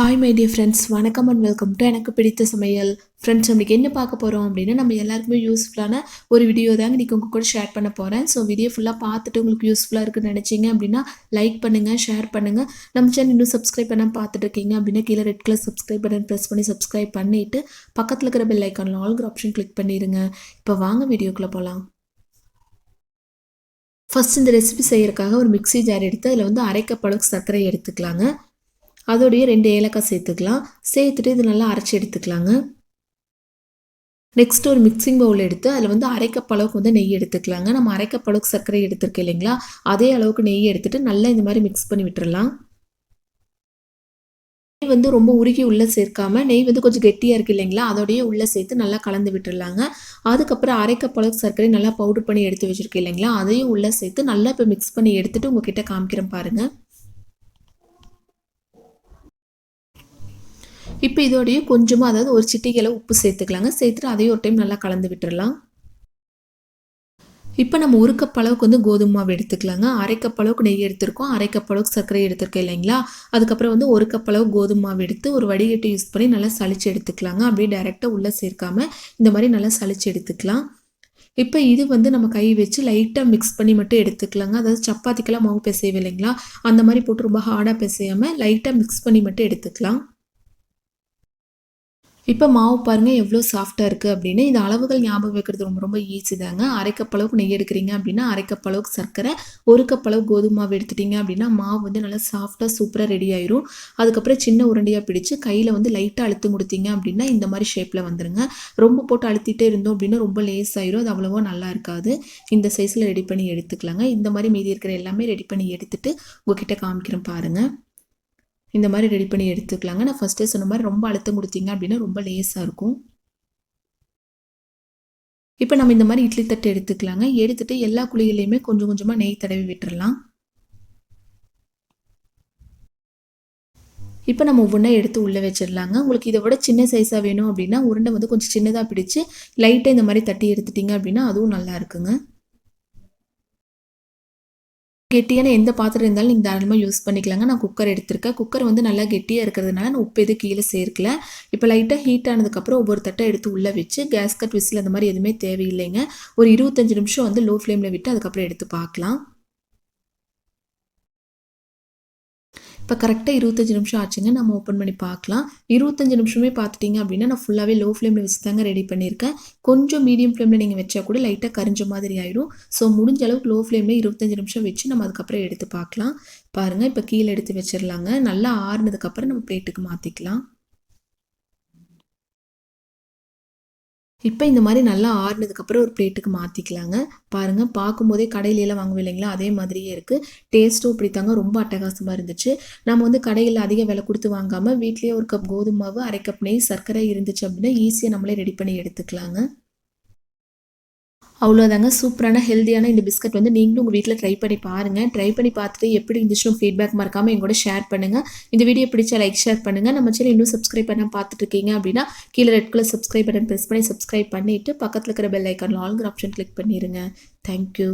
Hi my dear friends வணக்கம் and welcome to எனக்கு பிடித்த சமையல். ஃப்ரெண்ட்ஸ் நம்மளுக்கு என்ன பார்க்க போகிறோம் அப்படின்னா நம்ம எல்லாருக்குமே யூஸ்ஃபுல்லான ஒரு வீடியோ தாங்க இன்றைக்கி உங்கள் கூட ஷேர் பண்ண போகிறேன் ஸோ வீடியோ ஃபுல்லாக பார்த்துட்டு உங்களுக்கு யூஸ்ஃபுல்லாக இருக்குன்னு நினச்சிங்க அப்படின்னா லைக் பண்ணுங்கள் ஷேர் பண்ணுங்கள் நம்ம சேனல் இன்னும் சப்ஸ்கிரைப் பண்ணால் பார்த்துட்டு இருக்கீங்க அப்படின்னா கீழே red colour subscribe button press பண்ணி சப்ஸ்கிரைப் பண்ணிவிட்டு பக்கத்தில் இருக்கிற பெல் ஐக்கானில் ஆல்கிற ஆப்ஷன் கிளிக் பண்ணிடுங்க இப்போ வாங்க வீடியோக்குள்ளே போகலாம் ஃபஸ்ட் இந்த ரெசிபி செய்கிறக்காக ஒரு மிக்ஸி ஜார் எடுத்து அதில் வந்து அரை சர்க்கரை எடுத்துக்கலாங்க. அதோடைய ரெண்டு ஏலக்காய் சேர்த்துக்கலாம். சேர்த்துட்டு இது நல்லா அரைச்சி எடுத்துக்கலாங்க. நெக்ஸ்ட் ஒரு மிக்சிங் பவுல் எடுத்து அதில் வந்து அரை அளவுக்கு வந்து நெய் எடுத்துக்கலாங்க. நம்ம அரை அளவுக்கு சர்க்கரை எடுத்துருக்கோம் இல்லைங்களா? அதே அளவுக்கு நெய் எடுத்துட்டு நல்லா இந்த மாதிரி மிக்ஸ் பண்ணி விட்டுறலாம். நெய் வந்து ரொம்ப உருகி உள்ளே சேர்க்காம நெய் வந்து கொஞ்சம் கெட்டியாக இருக்குது இல்லைங்களா? அதோடய உள்ளே சேர்த்து நல்லா கலந்து விட்டுடலாங்க அதுக்கப்புறம் அரை அளவுக்கு சர்க்கரை நல்லா பவுடர் பண்ணி எடுத்து வச்சுருக்கேன் இல்லைங்களா? அதையும் உள்ளே சேர்த்து நல்லா இப்போ மிக்ஸ் பண்ணி எடுத்துகிட்டு உங்ககிட்ட காமிக்கிறேன் பாருங்கள் இப்போ இதோடைய கொஞ்சமாக அதாவது ஒரு சிட்டிகளை உப்பு சேர்த்துக்கலாங்க. சேர்த்துட்டு அதையும் ஒரு டைம் நல்லா கலந்து விட்டுடலாம் இப்போ நம்ம ஒரு கப் அளவுக்கு வந்து கோதுமை மாவு எடுத்துக்கலாங்க. அரை கப் அளவுக்கு நெய் எடுத்திருக்கோம். அரை கப் அளவுக்கு சர்க்கரை எடுத்திருக்கோம் இல்லைங்களா? அதுக்கப்புறம் வந்து ஒரு கப் அளவு கோதுமை மாவு எடுத்து ஒரு வடிகட்டி யூஸ் பண்ணி நல்லா சளிச்சு எடுத்துக்கலாங்க. அப்படியே டைரெக்டாக உள்ளே சேர்க்காம இந்த மாதிரி நல்லா சளிச்சு எடுத்துக்கலாம். இப்போ இது வந்து நம்ம கை வச்சு லைட்டாக மிக்ஸ் பண்ணி மட்டும் எடுத்துக்கலாங்க. அதாவது சப்பாத்திக்கெல்லாம் மாவு பிசையும் இல்லைங்களா? அந்த மாதிரி போட்டு ரொம்ப ஹார்டாக பிசையாமல் லைட்டாக மிக்ஸ் பண்ணி மட்டும் எடுத்துக்கலாம். இப்போ மாவு பாருங்கள் எவ்வளோ சாஃப்டாக இருக்குது அப்படின்னு. இந்த அளவுகள் ஞாபகம் வைக்கிறது ரொம்ப ரொம்ப ஈஸி தாங்க. அரைக்கப்பளவுக்கு நெய் எடுக்கிறீங்க அப்படின்னா அரைக்கப்பளவுக்கு சர்க்கரை ஒரு கப்பளவு கோதுமை மாவு எடுத்துட்டீங்க அப்படின்னா மாவு வந்து நல்லா சாஃப்டாக சூப்பராக ரெடி ஆயிரும். அதுக்கப்புறம் சின்ன உருண்டையாக பிடிச்சு கையில் வந்து லைட்டாக அழுத்து கொடுத்தீங்க அப்படின்னா இந்த மாதிரி ஷேப்பில் வந்துருங்க. ரொம்ப போட்டு அழுத்திட்டே இருந்தோம் அப்படின்னா ரொம்ப லேஸ் ஆயிரும். அது அவ்வளோவா நல்லா இருக்காது. இந்த சைஸில் ரெடி பண்ணி எடுத்துக்கலாங்க. இந்த மாதிரி மீதி இருக்கிற எல்லாமே ரெடி பண்ணி எடுத்துட்டு உங்ககிட்ட காமிக்கிறேன் பாருங்கள் இந்த மாதிரி ரெடி பண்ணி எடுத்துக்கலாங்க. நான் ஃபஸ்ட்டே சொன்ன மாதிரி ரொம்ப அழுத்தம் கொடுத்தீங்க அப்படின்னா ரொம்ப லேஸாக இருக்கும். இப்போ நம்ம இந்த மாதிரி இட்லி தட்டு எடுத்துக்கலாங்க. எடுத்துட்டு எல்லா குழிகளையுமே கொஞ்சம் கொஞ்சமாக நெய் தடவி விட்டுறலாம். இப்போ நம்ம ஒவ்வொன்றா எடுத்து உள்ளே வச்சிடலாங்க. உங்களுக்கு இதை விட சின்ன சைஸாக வேணும் அப்படின்னா உருண்டை வந்து கொஞ்சம் சின்னதாக பிடிச்சி லைட்டாக இந்த மாதிரி தட்டி எடுத்துட்டிங்க அப்படின்னா அதுவும் நல்லா இருக்குங்க. கெட்டியான எந்த பாத்திரம் இருந்தாலும் நீங்கள் தாராளமாக யூஸ் பண்ணிக்கலாங்க. நான் குக்கர் எடுத்திருக்கேன். குக்கர் வந்து நல்லா கெட்டியாக இருக்கிறதுனால நான் உப்பு எதுவும் கீழே சேர்க்கல. இப்போ லைட்டாக ஹீட் ஆனதுக்கப்புறம் ஒவ்வொரு தட்டை எடுத்து உள்ளே வச்சு கேஸ் கட் விசில் அந்த மாதிரி எதுவுமே தேவையில்லைங்க. ஒரு இருபத்தஞ்சி நிமிஷம் வந்து லோ ஃப்ளேமில் விட்டு அதுக்கப்புறம் எடுத்து பார்க்கலாம். இப்போ கரெக்டாக இருபத்தஞ்சி நிமிஷம் ஆச்சுங்க. நம்ம ஓப்பன் பண்ணி பார்க்கலாம். இருபத்தஞ்சி நிமிஷமே பார்த்துட்டிங்க அப்படின்னா நான் ஃபுல்லாகவே லோ ஃப்ளேமில் வச்சு தாங்க ரெடி பண்ணியிருக்கேன். கொஞ்சம் மீடியம் ஃப்ளேமில் நீங்கள் வச்சா கூட லைட்டாக கரிஞ்ச மாதிரி ஆயிடும். ஸோ முடிஞ்ச அளவுக்கு லோ ஃப்ளேமில் இருபத்தஞ்சி நிமிஷம் வச்சு நம்ம அதுக்கப்புறம் எடுத்து பார்க்கலாம். பாருங்கள் இப்போ கீழே எடுத்து வச்சிடலாங்க. நல்லா ஆறுனதுக்கப்புறம் நம்ம பிளேட்டுக்கு மாற்றிக்கலாம் இப்போ இந்த மாதிரி நல்லா ஆறுனதுக்கப்புறம் ஒரு பிளேட்டுக்கு மாற்றிக்கலாங்க பாருங்கள் பார்க்கும்போதே கடையிலலாம் வாங்குவோம் இல்லைங்களா? அதே மாதிரியே இருக்குது டேஸ்ட்டும் இப்படி தாங்க ரொம்ப அட்டகாசமாக இருந்துச்சு. நம்ம வந்து கடையில் அதிக விலை கொடுத்து வாங்காமல் வீட்லேயே ஒரு கப் கோதுமாவு அரை கப் நெய் சர்க்கரை இருந்துச்சு அப்படின்னா ஈஸியாக நம்மளே ரெடி பண்ணி எடுத்துக்கலாங்க. அவ்வளோதாங்க சூப்பரான ஹெல்த்தியான இந்த பிஸ்கட் வந்து நீங்களும் உங்கள் வீட்டில் ட்ரை பண்ணி பாருங்கள் ட்ரை பண்ணி பார்த்துட்டு எப்படி இருந்துச்சுன்னு ஃபீட்பேக் மறக்காமல் எங்கூட ஷேர் பண்ணுங்கள் இந்த வீடியோ பிடிச்சா லைக் ஷேர் பண்ணுங்கள் நம்ம சேனல் இன்னும் சப்ஸ்கிரைப் பண்ண பார்த்துட்டு இருக்கீங்க அப்படின்னா கீழே red colour subscribe button press பண்ணி சப்ஸ்கிரைப் பண்ணிவிட்டு பக்கத்தில் இருக்கிற பெல் ஐக்கான் ஆல்கிற ஆப்ஷன் கிளிக் பண்ணிடுங்க தேங்க்யூ